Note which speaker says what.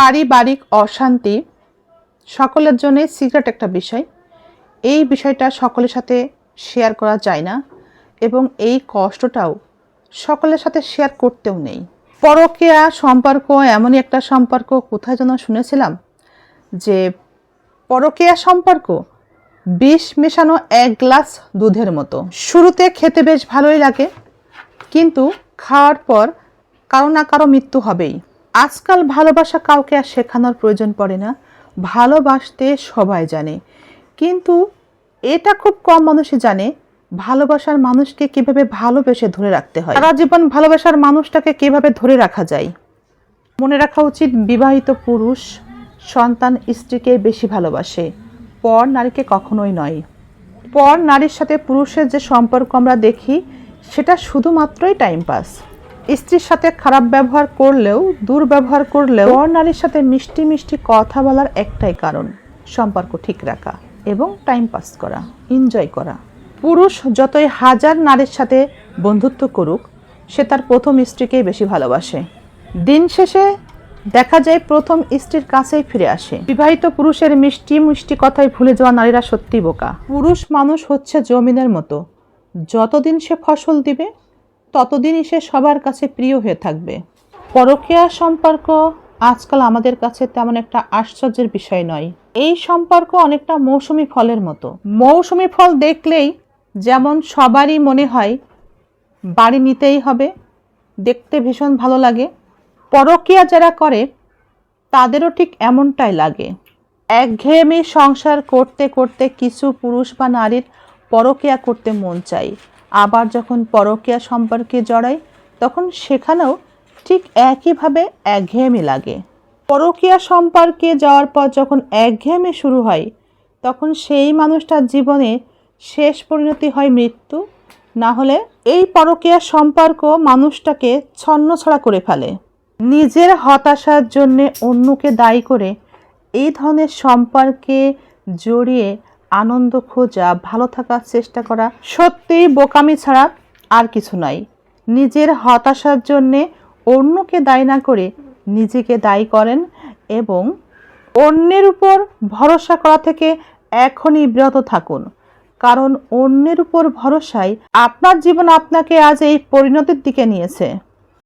Speaker 1: পারিবারিক অশান্তি সকলের জন্যই সিক্রেট একটা বিষয়। এই বিষয়টা সকলের সাথে শেয়ার করা যায় না এবং এই কষ্টটাও সকলের সাথে শেয়ার করতেও নেই। পরকীয়া সম্পর্ক এমনই একটা সম্পর্ক, কোথায় যেন শুনেছিলাম যে পরকীয়া সম্পর্ক বিষ মেশানো এক গ্লাস দুধের মতো। শুরুতে খেতে বেশ ভালোই লাগে, কিন্তু খাওয়ার পর কারও না কারও মৃত্যু হবেই। আজকাল ভালোবাসা কাউকে আর শেখানোর প্রয়োজন পড়ে না। ভালোবাসতে সবাই জানে। কিন্তু এটা খুব কম মানুষই জানে ভালোবাসার মানুষকে কীভাবে ভালোবেসে ধরে রাখতে হয়। সারা জীবন ভালোবাসার মানুষটাকে কীভাবে ধরে রাখা যায়? মনে রাখা উচিত বিবাহিত পুরুষ সন্তান স্ত্রীকে বেশি ভালোবাসে। পর নারীকে কখনোই নয়। পর নারীর সাথে পুরুষের যে সম্পর্ক আমরা দেখি, সেটা শুধুমাত্রই টাইম পাস স্ত্রীর সাথে খারাপ ব্যবহার করলেও, দুর্ব্যবহার করলেও পর নারীর সাথে মিষ্টি মিষ্টি কথা বলার একটাই কারণ, সম্পর্ক ঠিক রাখা এবং টাইম পাস করা এনজয় করা। পুরুষ যতই হাজার নারীর সাথে বন্ধুত্ব করুক, সে তার প্রথম স্ত্রীকেই বেশি ভালোবাসে। দিন শেষে দেখা যায় প্রথম স্ত্রীর কাছেই ফিরে আসে। বিবাহিত পুরুষের মিষ্টি মিষ্টি কথায় ভুলে যাওয়া নারীরা সত্যি বোকা। পুরুষ মানুষ হচ্ছে জমিনের মতো। যতদিন সে ফসল দিবে ততদিনই সে সবার কাছে প্রিয় হয়ে থাকবে। পরকীয়া সম্পর্ক আজকাল আমাদের কাছে তেমন একটা আশ্চর্যের বিষয় নয়। এই সম্পর্ক অনেকটা মৌসুমি ফলের মতো। মৌসুমি ফল দেখলেই যেমন সবারই মনে হয়, বাড়ি নিতেই হবে, দেখতে ভীষণ ভালো লাগে। পরকীয়া যারা করে, তাদেরও ঠিক এমনটাই লাগে। একঘেয়েমি সংসার করতে করতে কিছু পুরুষ বা নারীর পরকীয়া করতে মন চাই আবার যখন পরকীয়া সম্পর্কে জড়াই তখন সেখানেও ঠিক একইভাবে একঘেয়েমি লাগে। পরকীয়া সম্পর্কে যাওয়ার পর যখন একঘেয়েমি শুরু হয়, তখন সেই মানুষটার জীবনে শেষ পরিণতি হয় মৃত্যু। না হলে এই পরকীয়া সম্পর্ক মানুষটাকে ছন্নছড়া করে ফেলে। নিজের হতাশার জন্যে অন্যকে দায়ী করে এই ধরনের সম্পর্কে জড়িয়ে আনন্দ খোঁজা, ভালো থাকার চেষ্টা করা, সত্যিই বোকামি ছাড়া আর কিছু নয় নিজের হতাশার জন্যে অন্যকে দায়ী না করে নিজেকে দায়ী করেন এবং অন্যের উপর ভরসা করা থেকে এখনই বিরত থাকুন। কারণ অন্যের উপর ভরসায় আপনার জীবন আপনাকে আজ এই পরিণতির দিকে নিয়েছে।